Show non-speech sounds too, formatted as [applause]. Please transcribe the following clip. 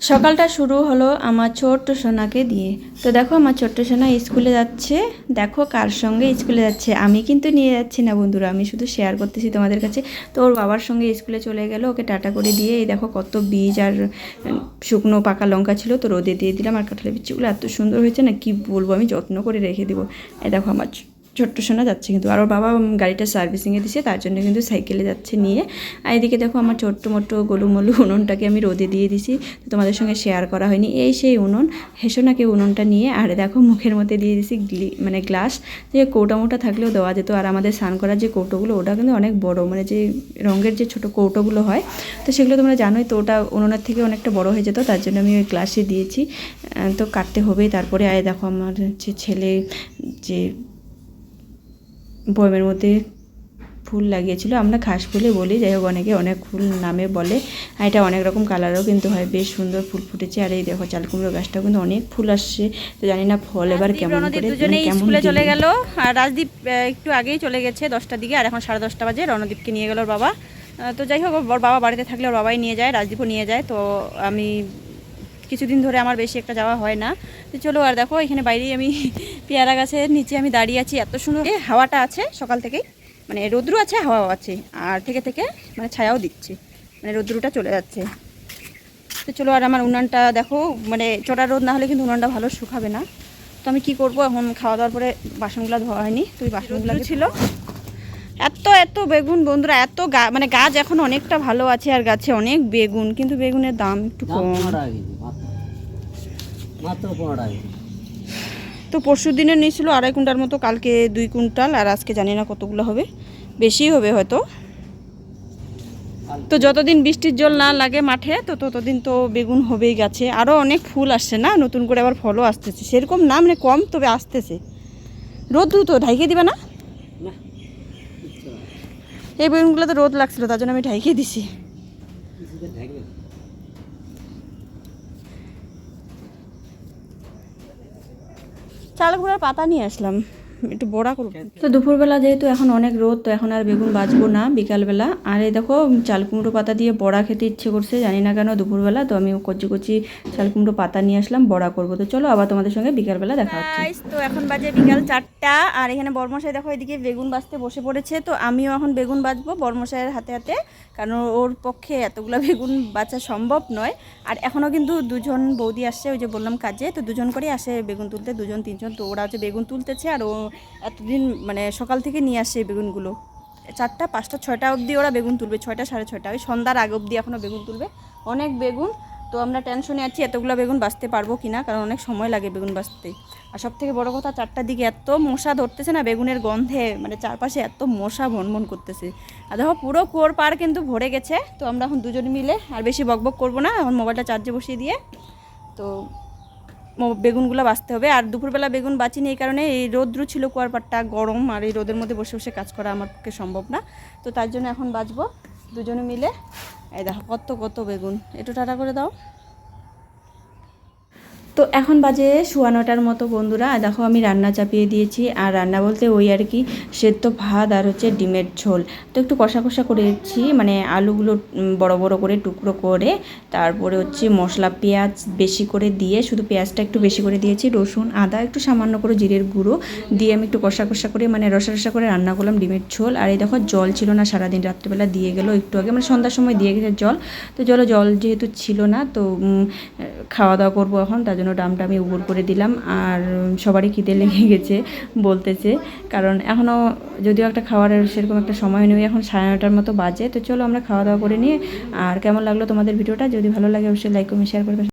সকালটা শুরু হলো আমার ছোট্ট সোনাকে দিয়ে। তো দেখো আমার ছোট্ট সোনা স্কুলে যাচ্ছে। দেখো কার সঙ্গে স্কুলে যাচ্ছে। আমি কিন্তু নিয়ে যাচ্ছি না বন্ধুরা, আমি শুধু শেয়ার করতেছি তোমাদের কাছে। তো ওর বাবার সঙ্গে স্কুলে চলে গেল, ওকে টাটা করে দিয়ে এই দেখো কত বীজ আর শুকনো পাকা লঙ্কা ছিল তো রোদে দিয়ে দিলাম আর কাঁঠালের বিচিগুলো এত সুন্দর হয়েছে না, কি বলব, আমি যত্ন করে রেখে দেবো। এই দেখো আমার ছোট্ট সোনা যাচ্ছে কিন্তু। আর ওর বাবা গাড়িটা সার্ভিসিংয়ে দিছে, তার জন্য কিন্তু সাইকেলে যাচ্ছে নিয়ে। আর এদিকে দেখো আমার ছোট্ট মোট্ট গোলুমলু উনুনটাকে আমি রোদে দিয়ে দিছি। তো তোমাদের সঙ্গে শেয়ার করা হয়নি। এই সেই উনুন হেসোনাকে উনুনটা নিয়ে। আর দেখো মুখের মধ্যে দিয়ে দিছি মানে গ্লাস। যে কৌটা মোটা থাকলেও দেওয়া যেত। আর আমাদের স্নান করার যে কৌটোগুলো, ওটা কিন্তু অনেক বড়। মানে যে রঙের যে ছোট কৌটোগুলো হয়, তো সেগুলো তোমরা জানোই, তো ওটা উনুনের থেকে অনেকটা বড় হয়ে যেত। তার জন্য আমি ওই গ্লাসে দিয়েছি। তো কাটতে হবেই। তারপরে আয় দেখো আমার হচ্ছে ছেলে, যে বয়মের মধ্যে ফুল লাগিয়েছিল। আমরা ঘাস ফুলে বলি যাই হোক অনেকে অনেক ফুল নামে বলে। আর এটা অনেক রকম কালারও কিন্তু হয় বেশ সুন্দর ফুল ফুটেছে। আর এই দেখো চাল কুমড়ো গাছটাও কিন্তু অনেক ফুল আসছে। তো জানি না ফল এবার কেমন করে মানে স্কুলে চলে। গেল। আর রাজদীপ একটু আগেই চলে গেছে দশটার দিকে। আর এখন সাড়ে দশটা বাজে। রণদীপকে নিয়ে গেল বাবা। তো যাই হোক ওর বাবা বাড়িতে থাকলে ওর বাবাই নিয়ে যায় রাজদীপও নিয়ে যায়। তো আমি কিছুদিন ধরে আমার বেশি একটা যাওয়া হয় না। তো চলো আর দেখো এখানে বাইরেই আমি [laughs] পেয়ারা গাছের নিচে আমি দাঁড়িয়ে আছি। এত সুন্দর এ, হাওয়াটা আছে সকাল থেকেই। মানে রৌদ্রু আছে হাওয়াও আছে। আর থেকে থেকে মানে ছায়াও দিচ্ছে। মানে রৌদ্রুটা চলে যাচ্ছে। তো চলো আর আমার উনানটা দেখো মানে চড়া রোদ না হলে কিন্তু উনানটা ভালো শুকাবে না। তো আমি কি করব? এখন খাওয়া দাওয়ার পরে বাসনগুলো ধোয়া হয়নি। তো ওই বাসনগুলো ছিল। এত এত বেগুন বন্ধুরা এত গা মানে গাছ এখন অনেকটা ভালো আছে আর গাছে অনেক বেগুন কিন্তু বেগুনের দাম একটু কম। তো পরশু দিনে নিয়েছিল আড়াই কুইন্টাল মতো কালকে দুই কুইন্টাল আর আজকে জানি না কতগুলো হবে। বেশি হবে হয়তো। তো যতদিন বৃষ্টির জল না লাগে মাঠে তো ততদিন তো বেগুন হবেই গাছে। আরও অনেক ফুল আসছে না? নতুন করে আবার ফলও আসতেছে। সেরকম না মানে কম তবে আসতেছে। রোদ তো ঢাইকে দিবে না? এই বেগুনগুলো তো রোদ লাগছিল তার জন্য আমি ঢাইকে দিছি। চাল পাতা নিয়ে আসলাম। একটু বড়া করব তো দুপুরবেলা যেহেতু এখন অনেক রোদ তো এখন আর বেগুন বাজবো না বিকালবেলা। আর এই দেখো চাল কুমড়ো পাতা দিয়ে বড়া খেতে ইচ্ছে করছে জানি না কেন দুপুরবেলা তো আমি কচি কচি চাল কুমড়ো পাতা নিয়ে আসলাম বড়া করব। তো চলো আবার তোমাদের সঙ্গে বিকালবেলা দেখা হচ্ছে। তো এখন বাজে বিকাল চারটা আর এখানে বর্মশাই দেখো এদিকে বেগুন বাজতে বসে পড়েছে তো আমিও এখন বেগুন বাজবো বর্মশাইয়ের হাতে হাতে কারণ ওর পক্ষে এতগুলো [laughs] বেগুন বাঁচা সম্ভব নয়। আর এখনও কিন্তু দুজন বৌদি আসছে ওই যে বললাম কাজে তো দুজন করে আসে বেগুন তুলতে দুজন তিনজন তো ওরা হচ্ছে বেগুন তুলতেছে আর ও এতদিন মানে সকাল থেকে নিয়ে আসছে এই বেগুনগুলো। চারটা, পাঁচটা, ছয়টা অবধি ওরা বেগুন তুলবে, ছয়টা, সাড়ে ছয়টা। ওই সন্ধ্যার আগে অবধি এখনও বেগুন তুলবে। অনেক বেগুন। তো আমরা টেনশনে আছি, এতগুলো বেগুন বাঁচতে পারব কি না কারণ অনেক সময় লাগে বেগুন বাঁচতে। আর সব থেকে বড়ো কথা, চারটার দিকে এত মশা ধরতেছে না বেগুনের গন্ধে মানে চারপাশে এত মশা ভনভন করতেছে। আর দেখো, পুরো কুয়োর পার কিন্তু ভরে গেছে। তো আমরা এখন দুজন মিলে আর বেশি বকবক করব না, এখন মোবাইলটা চার্জে বসিয়ে দিয়ে। তো বেগুনগুলো বাঁচতে হবে। আর দুপুরবেলা বেগুন বাঁচিনি এই কারণে এই রৌদ্র ছিল কুয়ারপাটটা গরম আর এই রোদের মধ্যে বসে বসে কাজ করা আমার পক্ষে সম্ভব না। তো তার জন্য এখন বাঁচবো। দুজনে মিলে এই দেখো কত কত বেগুন। একটু টাটা করে দাও। তো এখন বাজে সোয়া নটার মতো বন্ধুরা। দেখো আমি রান্না চাপিয়ে দিয়েছি। আর রান্না বলতে ওই আর কি, সেদ্ধ ভাত আর হচ্ছে ডিমের ঝোল। তো একটু কষা কষা করেছি মানে আলুগুলো বড় বড় করে, টুকরো করে। তারপরে হচ্ছে মশলা, পেঁয়াজ বেশি করে দিয়ে, শুধু পেঁয়াজটা একটু বেশি করে দিয়েছি, রসুন, আদা, একটু সামান্য করে জিরের গুঁড়ো দিয়ে আমি একটু কষা কষা করে মানে রসা রসা করে রান্না করলাম ডিমের ঝোল। আর এই দেখো জল ছিল না সারাদিন, রাত্রিবেলা দিয়ে গেলো একটু আগে মানে সন্ধ্যার সময় দিয়ে গেছে জল। তো জলে, জল যেহেতু ছিল না, তো খাওয়া দাওয়া করব এখন, তার জন্য ডামটা আমি উবুর করে দিলাম আর সবারই খিদে লেগে গেছে বলতেছে। কারণ এখনও যদিও একটা খাওয়ার সেরকম একটা সময় নেই, এখন সাড়ে নটার মতো বাজে। তো চলো আমরা খাওয়া দাওয়া করে নিয়ে, আর কেমন লাগল তোমাদের ভিডিওটা? যদি ভালো লাগে অবশ্যই লাইক কমেন্ট শেয়ার করবে।